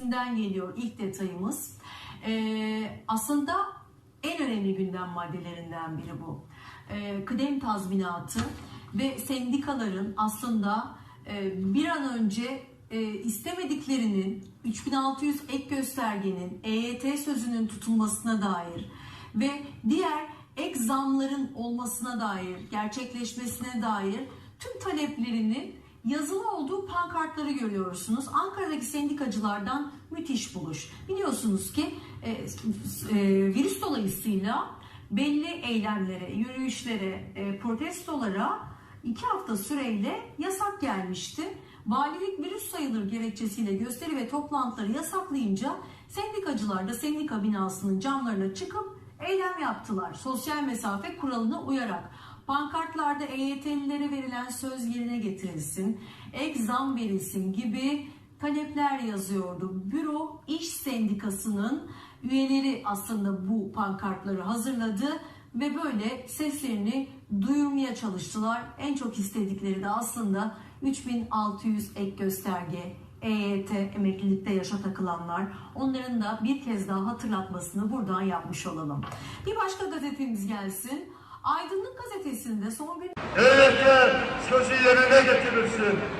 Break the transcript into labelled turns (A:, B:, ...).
A: gazetesinden geliyor ilk detayımız. Ee, aslında en önemli gündem maddelerinden biri bu. Ee, kıdem tazminatı ve sendikaların aslında e, bir an önce e, istemediklerinin 3600 ek göstergenin EYT sözünün tutulmasına dair ve diğer ek zamların olmasına dair, gerçekleşmesine dair tüm taleplerinin yazılı olduğu pankartları görüyorsunuz. Ankara'daki sendikacılardan müthiş buluş. Biliyorsunuz ki e, e, virüs dolayısıyla belli eylemlere, yürüyüşlere, e, protestolara iki hafta süreyle yasak gelmişti. Valilik virüs sayılır gerekçesiyle gösteri ve toplantıları yasaklayınca sendikacılar da sendika binasının camlarına çıkıp eylem yaptılar. Sosyal mesafe kuralına uyarak. Pankartlarda EYT'lilere verilen söz yerine getirilsin, ek zam verilsin gibi talepler yazıyordu. Büro İş Sendikası'nın üyeleri aslında bu pankartları hazırladı ve böyle seslerini duyurmaya çalıştılar. En çok istedikleri de aslında 3600 ek gösterge, EYT, emeklilikte yaşa takılanlar. Onların da bir kez daha hatırlatmasını buradan yapmış olalım. Bir başka gazetemiz gelsin. Aydınlık gazetesinde son gün
B: EYT sözü yerine getirilsin.